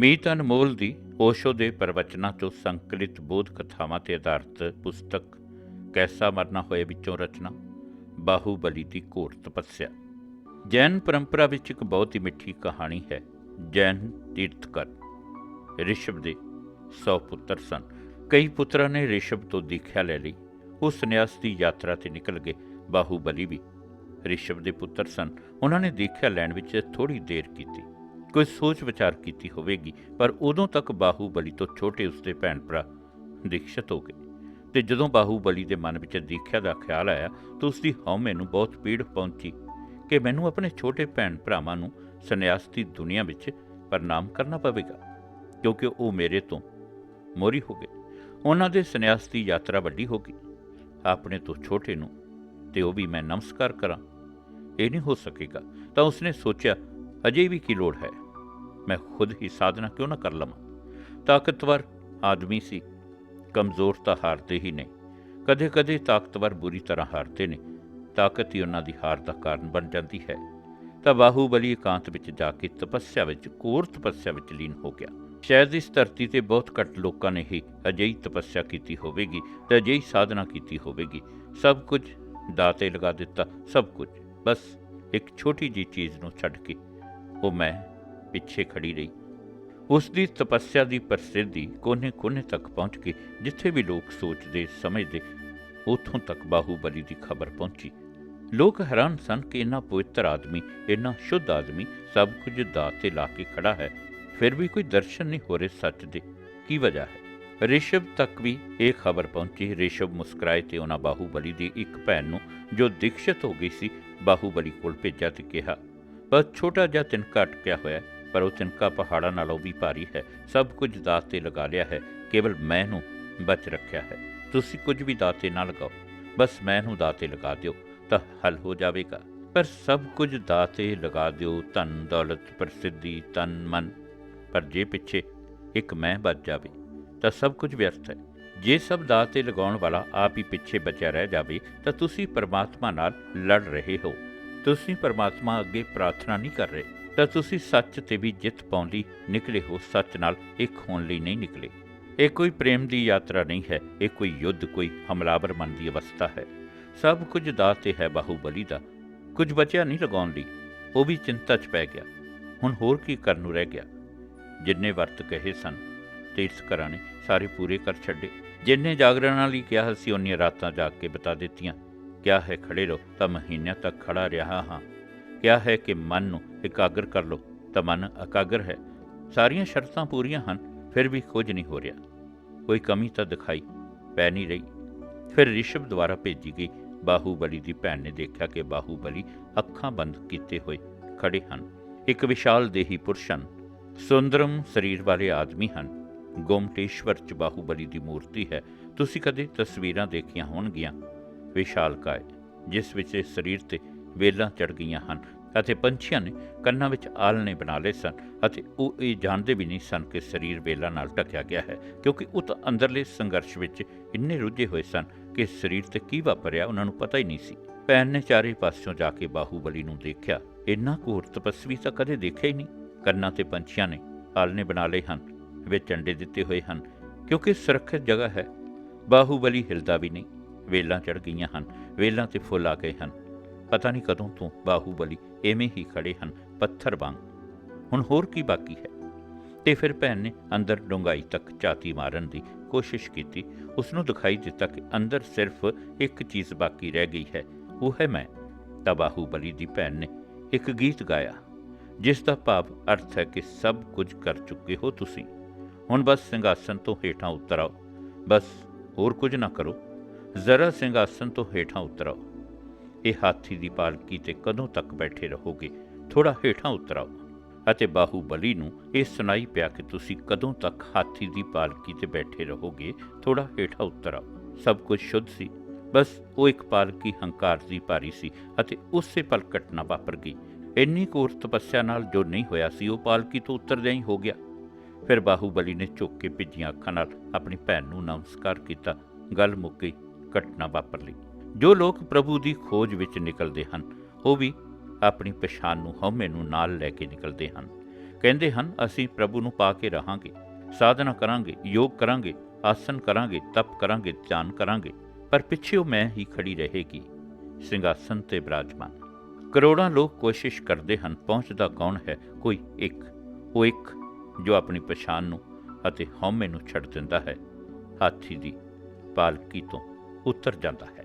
ਮੀਤ ਅਨਮੋਲ ਦੀ ਓਸ਼ੋ ਦੇ ਪ੍ਰਵਚਨਾਂ ਤੋਂ ਸੰਕਲਿਤ ਬੋਧ ਕਥਾਵਾਂ ਤੇ ਆਧਾਰਿਤ ਪੁਸਤਕ ਕੈਸਾ ਮਰਨਾ ਹੋਏ ਵਿੱਚੋਂ ਰਚਨਾ, ਬਾਹੂਬਲੀ ਦੀ ਘੋਰ ਤਪੱਸਿਆ। ਜੈਨ ਪਰੰਪਰਾ ਵਿੱਚ ਇੱਕ ਬਹੁਤ ਹੀ ਮਿੱਠੀ ਕਹਾਣੀ ਹੈ, ਜੈਨ ਤੀਰਥਕਰ। ਰਿਸ਼ਭ ਦੇ 100 ਪੁੱਤਰ ਸਨ। ਕਈ ਪੁੱਤਰਾਂ ਨੇ ਰਿਸ਼ਭ ਤੋਂ ਦੀਖਿਆ ਲੈ ਲਈ। ਉਹ ਸੰਨਿਆਸ ਦੀ ਯਾਤਰਾ ਤੇ ਨਿਕਲ ਗਏ। ਬਾਹੂਬਲੀ ਵੀ ਰਿਸ਼ਭ ਦੇ ਪੁੱਤਰ ਸਨ। ਉਹਨਾਂ ਨੇ ਦੀਖਿਆ ਲੈਣ ਵਿੱਚ ਥੋੜੀ ਦੇਰ ਕੀਤੀ। ਕੋਈ ਸੋਚ ਵਿਚਾਰ ਕੀਤੀ ਹੋਵੇਗੀ, ਪਰ ਉਦੋਂ ਤੱਕ ਬਾਹੂਬਲੀ ਤੋਂ ਛੋਟੇ ਉਸਦੇ ਭੈਣ ਭਰਾ ਦੀਕਸ਼ਤ ਹੋ ਗਏ। ਤੇ ਜਦੋਂ ਬਾਹੂਬਲੀ ਦੇ ਮਨ ਵਿੱਚ ਦੀਖਿਆ ਦਾ ਖਿਆਲ ਆਇਆ, ਤਾਂ ਉਸਦੀ ਹਉਮੈ ਨੂੰ ਬਹੁਤ ਪੀੜ ਪਹੁੰਚੀ ਕਿ ਮੈਨੂੰ ਆਪਣੇ ਛੋਟੇ ਭੈਣ ਭਰਾਵਾਂ ਨੂੰ ਸੰਨਿਆਸ ਦੀ ਦੁਨੀਆ ਵਿੱਚ ਪ੍ਰਣਾਮ ਕਰਨਾ ਪਵੇਗਾ, ਕਿਉਂਕਿ ਉਹ ਮੇਰੇ ਤੋਂ ਮੋਰੀ ਹੋ ਗਏ। ਉਹਨਾਂ ਦੇ ਸੰਨਿਆਸ ਦੀ ਯਾਤਰਾ ਵੱਡੀ ਹੋ ਗਈ। ਆਪਣੇ ਤੋਂ ਛੋਟੇ ਨੂੰ ਤੇ ਉਹ ਵੀ ਮੈਂ ਨਮਸਕਾਰ ਕਰਾਂ। ਇਹ ਨਹੀਂ ਹੋ ਸਕੇਗਾ। ਤਾਂ ਉਸਨੇ ਸੋਚਿਆ, ਅਜੇ ਵੀ ਕੀ ਲੋੜ ਹੈ? ਮੈਂ ਖੁਦ ਹੀ ਸਾਧਨਾ ਕਿਉਂ ਨਾ ਕਰ ਲਵਾਂ? ਤਾਕਤਵਰ ਆਦਮੀ ਸੀ। ਕਮਜ਼ੋਰ ਤਾਂ ਹਾਰਦੇ ਹੀ ਨੇ। ਕਦੇ-ਕਦੇ ਤਾਕਤਵਰ ਬੁਰੀ ਤਰ੍ਹਾਂ ਹਾਰਦੇ ਨੇ। ਤਾਕਤ ਹੀ ਉਹਨਾਂ ਦੀ ਹਾਰ ਦਾ ਕਾਰਨ ਬਣ ਜਾਂਦੀ ਹੈ। ਤਾਂ ਬਾਹੂਬਲੀ ਇਕਾਂਤ ਵਿੱਚ ਜਾ ਕੇ ਤਪੱਸਿਆ ਵਿੱਚ, ਕੋਰ ਤਪੱਸਿਆ ਵਿੱਚ ਲੀਨ ਹੋ ਗਿਆ। ਸ਼ਾਇਦ ਇਸ ਧਰਤੀ ਤੇ ਬਹੁਤ ਘੱਟ ਲੋਕਾਂ ਨੇ ਹੀ ਅਜਿਹੀ ਤਪੱਸਿਆ ਕੀਤੀ ਹੋਵੇਗੀ ਤੇ ਅਜਿਹੀ ਸਾਧਨਾ ਕੀਤੀ ਹੋਵੇਗੀ। ਸਭ ਕੁਝ ਦਾਤੇ ਲਗਾ ਦਿੱਤਾ, ਸਭ ਕੁਝ। ਬਸ ਇੱਕ ਛੋਟੀ ਜੀ ਚੀਜ਼ ਨੂੰ ਛੱਡ ਕੇ ਉਹ ਮੈਂ ਪਿੱਛੇ ਖੜੀ ਰਹੀ। ਉਸ ਦੀ ਤਪੱਸਿਆ ਦੀ ਪ੍ਰਸਿੱਧੀ ਕੋਨੇ-ਕੋਨੇ ਤੱਕ ਪਹੁੰਚ ਕੇ ਜਿੱਥੇ ਵੀ ਲੋਕ ਸੋਚਦੇ, ਸਮਝਦੇ, ਉਥੋਂ ਤੱਕ ਬਾਹੂਬਲੀ ਦੀ ਖਬਰ ਪਹੁੰਚੀ। ਲੋਕ ਹੈਰਾਨ ਸਨ ਕਿ ਇੰਨਾ ਪਵਿੱਤਰ ਆਦਮੀ, ਇੰਨਾ ਸ਼ੁੱਧ ਆਦਮੀ ਸਭ ਕੁਝ ਦਾਅ ਤੇ ਲਾ ਕੇ ਖੜਾ ਹੈ। ਫਿਰ ਵੀ ਕੋਈ ਦਰਸ਼ਨ ਨਹੀਂ ਹੋ ਰਹੇ ਸੱਚ ਦੇ। ਕੀ ਵਜ੍ਹਾ ਹੈ? ਰਿਸ਼ਵ ਤੱਕ ਵੀ ਇਹ ਖਬਰ ਪਹੁੰਚੀ। ਰਿਸ਼ਵ ਮੁਸਕਰਾਏ ਤੇ ਉਹਨਾਂ ਬਾਹੂਬਲੀ ਦੀ ਇੱਕ ਭੈਣ ਨੂੰ ਜੋ ਦੀਕਸ਼ਤ ਹੋ ਗਈ ਸੀ, ਬਾਹੂਬਲੀ ਕੋਲ ਭੇਜਿਆ ਤੇ ਕਿਹਾ ਬਸ ਛੋਟਾ ਜਿਹਾ ਤਿਨਕਾ ਅਟਕਿਆ ਹੋਇਆ ਪਰ ਉਹ ਤਿਨਕਾ ਪਹਾੜਾਂ ਨਾਲੋਂ ਵੀ ਭਾਰੀ ਹੈ। ਸਭ ਕੁਝ ਦਾਅ ਤੇ ਲਗਾ ਲਿਆ ਹੈ। ਕੇਵਲ ਮੈਂ ਨੂੰ ਬਚ ਰੱਖਿਆ ਹੈ। ਤੁਸੀਂ ਕੁਝ ਵੀ ਦਾਅ ਤੇ ਨਾ ਲਗਾਓ। ਬਸ ਮੈਂ ਨੂੰ ਦਾਅ ਤੇ ਲਗਾ ਦਿਓ, ਤਾਂ ਹੱਲ ਹੋ ਜਾਵੇਗਾ। ਪਰ ਸਭ ਕੁਝ ਦਾਅ ਤੇ ਲਗਾ ਦਿਓ। ਧਨ, ਦੌਲਤ, ਪ੍ਰਸਿੱਧੀ, ਤਨ, ਮਨ। ਪਰ ਜੇ ਪਿੱਛੇ ਇੱਕ ਮੈਂ ਬਚ ਜਾਵੇ, ਤਾਂ ਸਭ ਕੁਝ ਵਿਅਰਥ ਹੈ। ਜੇ ਸਭ ਦਾਅ ਤੇ ਲਗਾਉਣ ਵਾਲਾ ਆਪ ਹੀ ਪਿੱਛੇ ਬਚਿਆ ਰਹਿ ਜਾਵੇ, ਤਾਂ ਤੁਸੀਂ ਪਰਮਾਤਮਾ ਨਾਲ ਲੜ ਰਹੇ ਹੋ। ਤੁਸੀਂ ਪਰਮਾਤਮਾ ਅੱਗੇ ਪ੍ਰਾਰਥਨਾ ਨਹੀਂ ਕਰ ਰਹੇ। ਤਾਂ ਤੁਸੀਂ ਸੱਚ ਤੇ ਵੀ ਜਿੱਤ ਪਾਉਣ ਲਈ ਨਿਕਲੇ ਹੋ, ਸੱਚ ਨਾਲ ਇੱਕ ਹੋਣ ਲਈ ਨਹੀਂ ਨਿਕਲੇ। ਇਹ ਕੋਈ ਪ੍ਰੇਮ ਦੀ ਯਾਤਰਾ ਨਹੀਂ ਹੈ, ਇਹ ਕੋਈ ਯੁੱਧ, ਕੋਈ ਹਮਲਾਵਰ ਮਨ ਦੀ ਅਵਸਥਾ ਹੈ। ਸਭ ਕੁਝ ਦਾਅ ਤੇ ਹੈ ਬਾਹੂਬਲੀ ਦਾ, ਕੁਝ ਬਚਿਆ ਨਹੀਂ ਲਗਾਉਣ ਲਈ, ਉਹ ਵੀ ਚਿੰਤਾ 'ਚ ਪੈ ਗਿਆ। ਹੁਣ ਹੋਰ ਕੀ ਕਰਨ ਨੂੰ ਰਹਿ ਗਿਆ? ਜਿੰਨੇ ਵਰਤ ਕਹੇ ਸਨ ਤੀਰਥਕਰਾਂ ਨੇ ਸਾਰੇ ਪੂਰੇ ਕਰ ਛੱਡੇ। ਜਿੰਨੇ ਜਾਗਰਣਾਂ ਲਈ ਕਿਹਾ ਸੀ, ਉਹਨੀਆਂ ਰਾਤਾਂ ਜਾਗ ਕੇ ਬਤਾ ਦਿੱਤੀਆਂ, ਕਿਆ ਹੈ ਖੜੇ ਰਹੋ, ਤਾਂ ਮਹੀਨਿਆਂ ਤੱਕ ਖੜਾ ਰਿਹਾ ਹਾਂ। ਕਿਹਾ ਹੈ ਕਿ ਮਨ ਨੂੰ ਇਕਾਗਰ ਕਰ ਲਓ, ਤਾਂ ਮਨ ਇਕਾਗਰ ਹੈ। ਸਾਰੀਆਂ ਸ਼ਰਤਾਂ ਪੂਰੀਆਂ ਹਨ, ਫਿਰ ਵੀ ਕੁਝ ਨਹੀਂ ਹੋ ਰਿਹਾ। ਕੋਈ ਕਮੀ ਤਾਂ ਦਿਖਾਈ ਪੈ ਨਹੀਂ ਰਹੀ। ਫਿਰ ਰਿਸ਼ਭ ਦੁਆਰਾ ਭੇਜੀ ਗਈ ਬਾਹੂਬਲੀ ਦੀ ਭੈਣ ਨੇ ਦੇਖਿਆ ਕਿ ਬਾਹੂਬਲੀ ਅੱਖਾਂ ਬੰਦ ਕੀਤੇ ਹੋਏ ਖੜੇ ਹਨ। ਇੱਕ ਵਿਸ਼ਾਲ ਦੇਹੀ ਪੁਰਸ਼ ਹਨ। ਸੁੰਦਰਮ ਸਰੀਰ ਵਾਲੇ ਆਦਮੀ ਹਨ। ਗੋਮਟੇਸ਼ਵਰ ਚ ਬਾਹੂਬਲੀ ਦੀ ਮੂਰਤੀ ਹੈ। ਤੁਸੀਂ ਕਦੇ ਤਸਵੀਰਾਂ ਦੇਖੀਆਂ ਹੋਣਗੀਆਂ? ਵਿਸ਼ਾਲਕਾਏ ਜਿਸ ਵਿੱਚ ਇਸ ਸਰੀਰ ਤੇ ਵੇਲਾਂ ਚੜ ਗਈਆਂ ਹਨ ਅਤੇ ਪੰਛੀਆਂ ਨੇ ਕੰਨਾਂ ਵਿੱਚ ਆਲਣੇ ਬਣਾ ਲਏ ਸਨ ਅਤੇ ਉਹ ਇਹ ਜਾਣਦੇ ਵੀ ਨਹੀਂ ਸਨ ਕਿ ਸਰੀਰ ਵੇਲਾਂ ਨਾਲ ਢਕਿਆ ਗਿਆ ਹੈ, ਕਿਉਂਕਿ ਉਹ ਤਾਂ ਅੰਦਰਲੇ ਸੰਘਰਸ਼ ਵਿੱਚ ਇੰਨੇ ਰੁੱਝੇ ਹੋਏ ਸਨ ਕਿ ਸਰੀਰ ਤੇ ਕੀ ਵਾਪਰਿਆ ਉਹਨਾਂ ਨੂੰ ਪਤਾ ਹੀ ਨਹੀਂ ਸੀ। ਭੈਣ ਨੇ ਚਾਰੇ ਪਾਸਿਓਂ ਜਾ ਕੇ ਬਾਹੂਬਲੀ ਨੂੰ ਦੇਖਿਆ। ਇੰਨਾ ਘੋਰ ਤਪਸਵੀ ਤਾਂ ਕਦੇ ਦੇਖਿਆ ਹੀ ਨਹੀਂ। ਕੰਨਾਂ ਤੇ ਪੰਛੀਆਂ ਨੇ ਆਲਣੇ ਬਣਾ ਲਏ ਹਨ, ਵਿੱਚ ਅੰਡੇ ਦਿੱਤੇ ਹੋਏ ਹਨ, ਕਿਉਂਕਿ ਸੁਰੱਖਿਅਤ ਜਗ੍ਹਾ ਹੈ। ਬਾਹੂਬਲੀ ਹਿਲਦਾ ਵੀ ਨਹੀਂ। ਵੇਲਾਂ ਚੜ ਗਈਆਂ ਹਨ। ਵੇਲਾਂ ਤੇ ਫੁੱਲ ਆ ਗਏ ਹਨ। ਪਤਾ ਨਹੀਂ ਕਦੋਂ ਤੋਂ ਬਾਹੂਬਲੀ ਐਵੇਂ ਹੀ ਖੜੇ ਹਨ, ਪੱਥਰ ਵਾਂਗ। ਹੁਣ ਹੋਰ ਕੀ ਬਾਕੀ ਹੈ? ਤੇ ਫਿਰ ਭੈਣ ਨੇ ਅੰਦਰ ਡੂੰਘਾਈ ਤੱਕ ਝਾਤੀ ਮਾਰਨ ਦੀ ਕੋਸ਼ਿਸ਼ ਕੀਤੀ। ਉਸ ਨੂੰ ਦਿਖਾਈ ਦਿੱਤਾ ਕਿ ਅੰਦਰ ਸਿਰਫ ਇੱਕ ਚੀਜ਼ ਬਾਕੀ ਰਹਿ ਗਈ ਹੈ, ਉਹ ਹੈ ਮੈਂ। ਤਾਂ ਬਾਹੂਬਲੀ ਦੀ ਭੈਣ ਨੇ ਇੱਕ ਗੀਤ ਗਾਇਆ, ਜਿਸ ਦਾ ਭਾਵ ਅਰਥ ਹੈ ਕਿ ਸਭ ਕੁਝ ਕਰ ਚੁੱਕੇ ਹੋ ਤੁਸੀਂ। ਹੁਣ ਬਸ ਸਿੰਘਾਸਨ ਤੋਂ ਹੇਠਾਂ ਉਤਰ ਆਓ। ਬਸ ਹੋਰ ਕੁਝ ਨਾ ਕਰੋ। ਜ਼ਰਾ ਸਿੰਘਾਸਨ ਤੋਂ ਹੇਠਾਂ ਉਤਰ ਆਓ। ਇਹ ਹਾਥੀ ਦੀ ਪਾਲਕੀ ਤੇ ਕਦੋਂ ਤੱਕ ਬੈਠੇ ਰਹੋਗੇ? ਥੋੜਾ ਹੇਠਾਂ ਉਤਰ ਆਓ ਅਤੇ ਬਾਹੂਬਲੀ ਨੂੰ ਇਹ ਸੁਣਾਈ ਪਿਆ ਕਿ ਤੁਸੀਂ ਕਦੋਂ ਤੱਕ ਹਾਥੀ ਦੀ ਪਾਲਕੀ ਤੇ ਬੈਠੇ ਰਹੋਗੇ ਥੋੜਾ ਹੇਠਾਂ ਉਤਰ ਆਓ ਸਭ ਕੁਝ ਸ਼ੁੱਧ ਸੀ। ਬਸ ਉਹ ਇੱਕ ਪਾਲਕੀ ਹੰਕਾਰ ਦੀ ਭਾਰੀ ਸੀ ਅਤੇ ਉਸੇ ਪਲ ਘਟਨਾ ਵਾਪਰ ਗਈ। ਇੰਨੀ ਕੋਰ ਤਪੱਸਿਆ ਨਾਲ ਜੋ ਨਹੀਂ ਹੋਇਆ ਸੀ, ਉਹ ਪਾਲਕੀ ਤੋਂ ਉਤਰਦਿਆਂ ਹੀ ਹੋ ਗਿਆ। ਫਿਰ ਬਾਹੂਬਲੀ ਨੇ ਝੁੱਕ ਕੇ ਭਿੱਜੀਆਂ ਅੱਖਾਂ ਨਾਲ ਆਪਣੀ ਭੈਣ ਨੂੰ ਨਮਸਕਾਰ ਕੀਤਾ। ਗੱਲ ਮੁੱਕੀ ਘਟਨਾ ਵਾਪਰ ਲਈ। ਜੋ ਲੋਕ ਪ੍ਰਭੂ ਦੀ ਖੋਜ ਵਿੱਚ ਨਿਕਲਦੇ ਹਨ, ਉਹ ਵੀ ਆਪਣੀ ਪਛਾਣ ਨੂੰ ਹਉਮੈ ਨੂੰ ਨਾਲ ਲੈ ਕੇ ਨਿਕਲਦੇ ਹਨ। ਕਹਿੰਦੇ ਹਨ, ਅਸੀਂ ਪ੍ਰਭੂ ਨੂੰ ਪਾ ਕੇ ਰਹਾਂਗੇ, ਸਾਧਨਾ ਕਰਾਂਗੇ, ਯੋਗ ਕਰਾਂਗੇ, ਆਸਨ ਕਰਾਂਗੇ, ਤਪ ਕਰਾਂਗੇ, ਧਿਆਨ ਕਰਾਂਗੇ, ਪਰ ਪਿੱਛੇ ਉਹ ਮੈਂ ਹੀ ਖੜੀ ਰਹੇਗੀ, ਸਿੰਘਾਸਨ ਤੇ ਬਿਰਾਜਮਾਨ। ਕਰੋੜਾਂ ਲੋਕ ਕੋਸ਼ਿਸ਼ ਕਰਦੇ ਹਨ, ਪਹੁੰਚਦਾ ਕੌਣ ਹੈ? ਕੋਈ ਇੱਕ, ਉਹ ਇੱਕ ਜੋ ਆਪਣੀ ਪਛਾਣ ਨੂੰ ਅਤੇ ਹਉਮੈ ਨੂੰ ਛੱਡ ਦਿੰਦਾ ਹੈ, ਹਾਥੀ ਦੀ ਪਾਲਕੀ ਤੋਂ ਉਤਰ ਜਾਂਦਾ ਹੈ।